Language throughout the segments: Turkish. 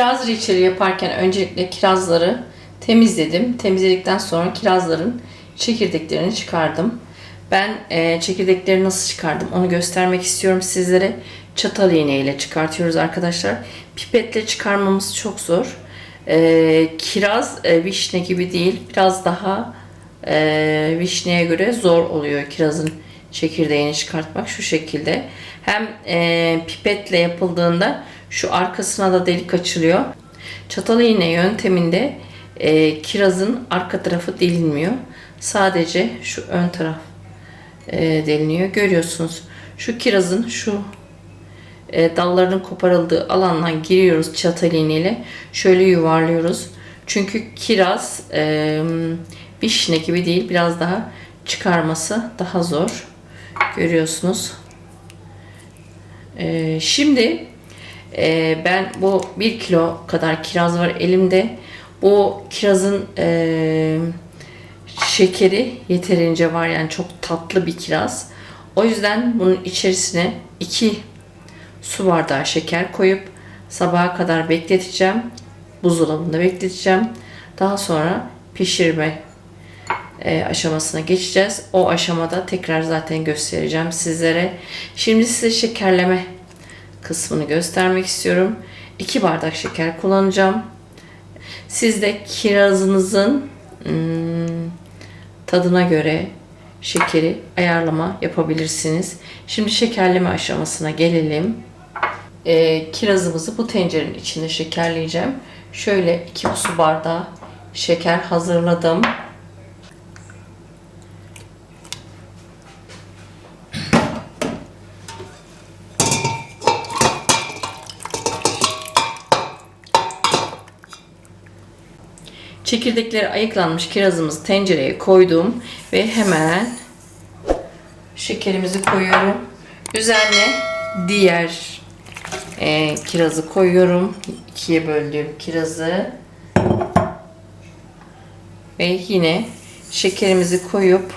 Kiraz reçeli yaparken öncelikle kirazları temizledim. Temizledikten sonra kirazların çekirdeklerini çıkardım. Ben e, çekirdekleri nasıl çıkardım onu göstermek istiyorum sizlere. Çatal iğne ile çıkartıyoruz arkadaşlar. Pipetle çıkarmamız çok zor. E, kiraz e, vişne gibi değil. Biraz daha e, vişneye göre zor oluyor kirazın çekirdeğini çıkartmak şu şekilde. Hem e, pipetle yapıldığında şu arkasına da delik açılıyor. Çatal iğne yönteminde e, kirazın arka tarafı delinmiyor. Sadece şu ön taraf e, deliniyor. Görüyorsunuz. Şu kirazın şu e, dallarının koparıldığı alandan giriyoruz çatal iğneyle. Şöyle yuvarlıyoruz. Çünkü kiraz e, vişne gibi değil. Biraz daha çıkarması daha zor. Görüyorsunuz. E, şimdi e, ben bu 1 kilo kadar kiraz var elimde. Bu kirazın e, şekeri yeterince var yani çok tatlı bir kiraz. O yüzden bunun içerisine 2 su bardağı şeker koyup sabaha kadar bekleteceğim. Buzdolabında bekleteceğim. Daha sonra pişirme e, aşamasına geçeceğiz. O aşamada tekrar zaten göstereceğim sizlere. Şimdi size şekerleme kısmını göstermek istiyorum. 2 bardak şeker kullanacağım. Siz de kirazınızın hmm, tadına göre şekeri ayarlama yapabilirsiniz. Şimdi şekerleme aşamasına gelelim. Ee, kirazımızı bu tencerenin içinde şekerleyeceğim. Şöyle 2 su bardağı şeker hazırladım. Çekirdekleri ayıklanmış kirazımızı tencereye koydum ve hemen şekerimizi koyuyorum. Üzerine diğer e, kirazı koyuyorum. İkiye böldüğüm kirazı. Ve yine şekerimizi koyup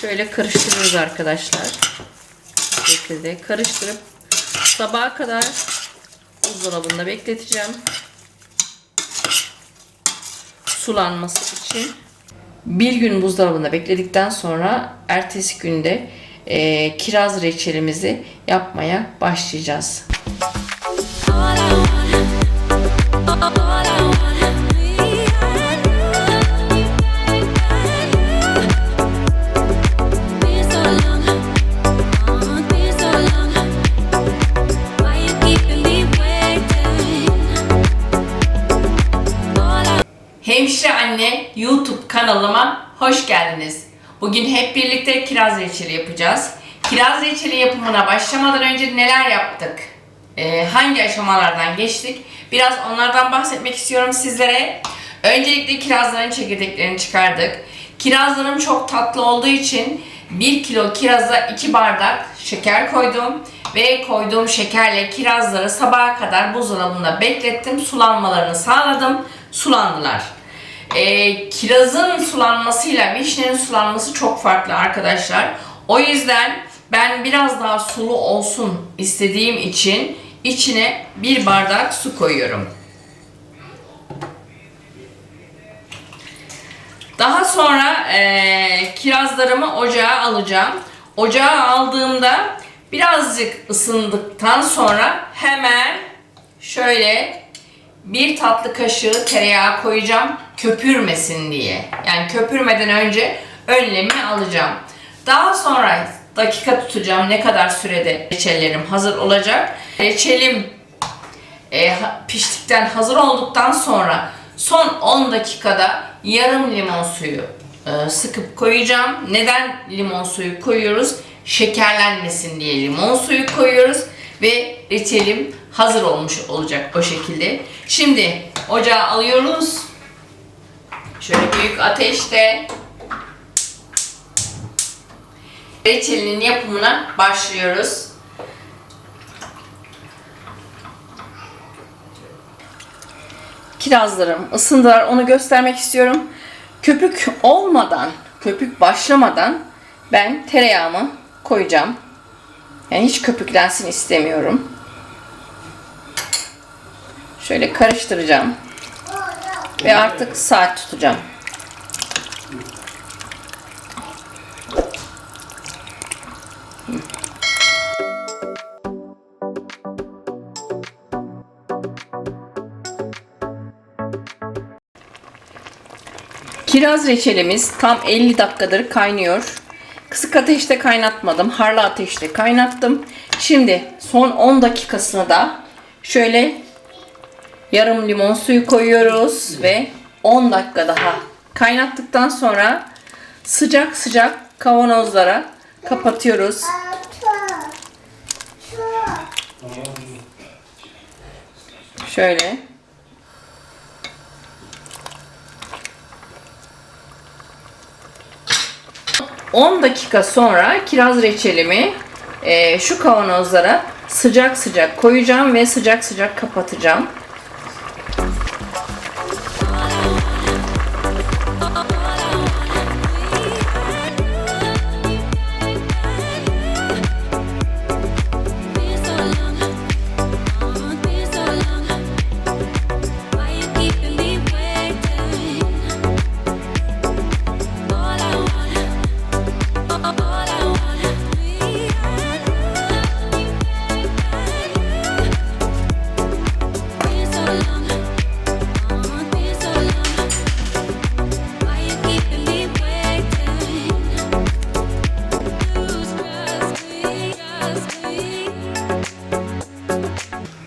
şöyle karıştırıyoruz arkadaşlar. Bu şekilde karıştırıp sabaha kadar buzdolabında bekleteceğim sulanması için. Bir gün buzdolabında bekledikten sonra ertesi günde e, kiraz reçelimizi yapmaya başlayacağız. Hemşire Anne YouTube kanalıma hoş geldiniz. Bugün hep birlikte kiraz reçeli yapacağız. Kiraz reçeli yapımına başlamadan önce neler yaptık? Ee, hangi aşamalardan geçtik? Biraz onlardan bahsetmek istiyorum sizlere. Öncelikle kirazların çekirdeklerini çıkardık. Kirazlarım çok tatlı olduğu için 1 kilo kiraza 2 bardak şeker koydum. Ve koyduğum şekerle kirazları sabaha kadar buzdolabında beklettim. Sulanmalarını sağladım. Sulandılar. Ee, kirazın sulanmasıyla vişnenin sulanması çok farklı arkadaşlar. O yüzden ben biraz daha sulu olsun istediğim için içine bir bardak su koyuyorum. Daha sonra eee, kirazlarımı ocağa alacağım. Ocağa aldığımda birazcık ısındıktan sonra hemen şöyle bir tatlı kaşığı tereyağı koyacağım köpürmesin diye. Yani köpürmeden önce önlemi alacağım. Daha sonra dakika tutacağım ne kadar sürede reçellerim hazır olacak. Reçelim e, piştikten hazır olduktan sonra son 10 dakikada yarım limon suyu e, sıkıp koyacağım. Neden limon suyu koyuyoruz? Şekerlenmesin diye limon suyu koyuyoruz ve reçelim hazır olmuş olacak o şekilde. Şimdi ocağa alıyoruz. Şöyle büyük ateşte reçelinin yapımına başlıyoruz. kirazlarım ısındılar. Onu göstermek istiyorum. Köpük olmadan, köpük başlamadan ben tereyağımı koyacağım. Yani hiç köpüklensin istemiyorum. Şöyle karıştıracağım. Ve artık saat tutacağım. Kiraz reçelimiz tam 50 dakikadır kaynıyor. Kısık ateşte kaynatmadım. Harlı ateşte kaynattım. Şimdi son 10 dakikasını da şöyle yarım limon suyu koyuyoruz ve 10 dakika daha kaynattıktan sonra sıcak sıcak kavanozlara kapatıyoruz. Şöyle. ...10 dakika sonra kiraz reçelimi e, şu kavanozlara sıcak sıcak koyacağım ve sıcak sıcak kapatacağım.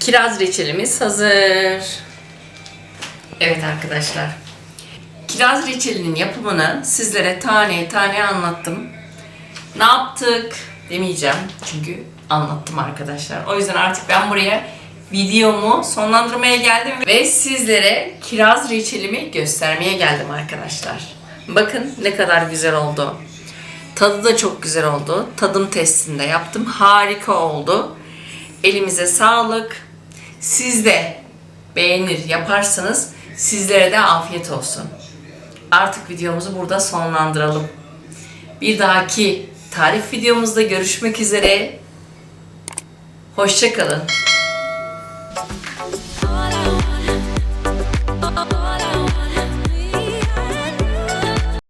Kiraz reçelimiz hazır. Evet arkadaşlar. Kiraz reçelinin yapımını sizlere tane tane anlattım. Ne yaptık demeyeceğim çünkü anlattım arkadaşlar. O yüzden artık ben buraya videomu sonlandırmaya geldim ve sizlere kiraz reçelimi göstermeye geldim arkadaşlar. Bakın ne kadar güzel oldu. Tadı da çok güzel oldu. Tadım testinde yaptım. Harika oldu. Elimize sağlık. Siz de beğenir yaparsanız sizlere de afiyet olsun. Artık videomuzu burada sonlandıralım. Bir dahaki tarif videomuzda görüşmek üzere. Hoşçakalın.